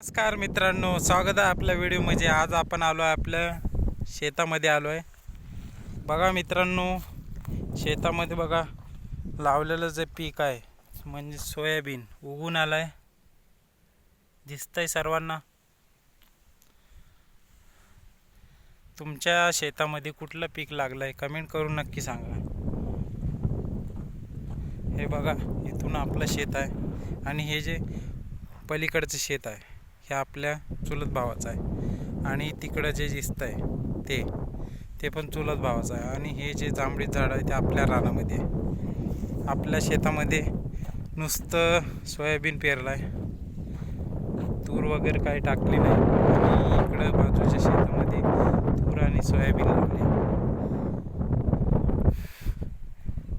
नमस्कार मित्रांनो स्वागत आहे आपल्या व्हिडिओमध्ये आज आपण आलो आहे आपल्या शेतामध्ये आलो आहे. बघा मित्रांनो शेतामध्ये बघा लावलेलं जे पीक आहे म्हणजे सोयाबीन उगून आलं आहे दिसतंय सर्वांना. तुमच्या शेतामध्ये कुठलं पीक लागलं आहे कमेंट करून नक्की सांगा. हे बघा इथून आपलं शेत आहे आणि हे जे पलीकडचं शेत आहे. हे आपल्या चुलत भावाचं आहे. आणि तिकडं जे दिसतं आहे ते ते पण चुलत भावाचं आहे. आणि हे जे जांभळी झाड आहे ते आपल्या रानामध्ये आहे. आपल्या शेतामध्ये नुसतं सोयाबीन पेरलं आहे तूर वगैरे काही टाकली नाही. आणि इकडं बाजूच्या शेतामध्ये तूर आणि सोयाबीन लावली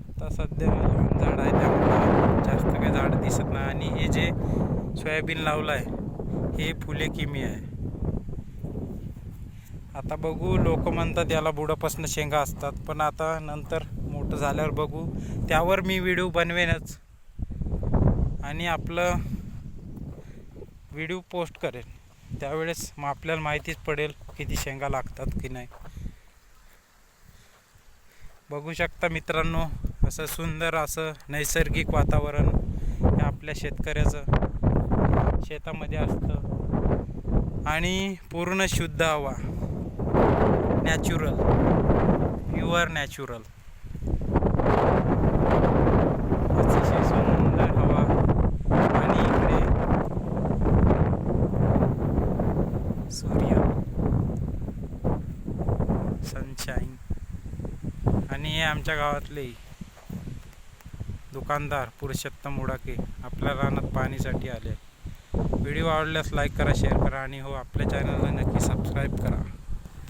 आता सध्या लहान झाड आहे त्यामुळं जास्त काही झाड दिसत नाही. आणि हे जे सोयाबीन लावलं आहे हे फुले किमी आहे. आता बघू लोक म्हणतात याला बुडापासून शेंगा असतात पण आता नंतर मोठं झाल्यावर बघू. त्यावर मी व्हिडिओ बनवेनच. आणि आपलं व्हिडिओ पोस्ट करेन. त्यावेळेस मग आपल्याला माहितीच पडेल किती शेंगा लागतात की नाही. बघू शकता मित्रांनो असं सुंदर असं नैसर्गिक वातावरण हे आपल्या शेतकऱ्याचं. शेतामध्ये असतं. आणि पूर्ण शुद्ध हवा. नॅचरल प्युअर नॅचरल अतिशय सुंदर हवा. आणि इकडे सूर्य. सनशाईन आणि हे आमच्या गावातले दुकानदार पुरुषोत्तम उडाके आपल्या रानात पाणीसाठी आले. व्हिडिओ आवडल्यास लाईक करा शेअर करा आणि हो आपल्या चॅनलला नक्की सबस्क्राईब करा.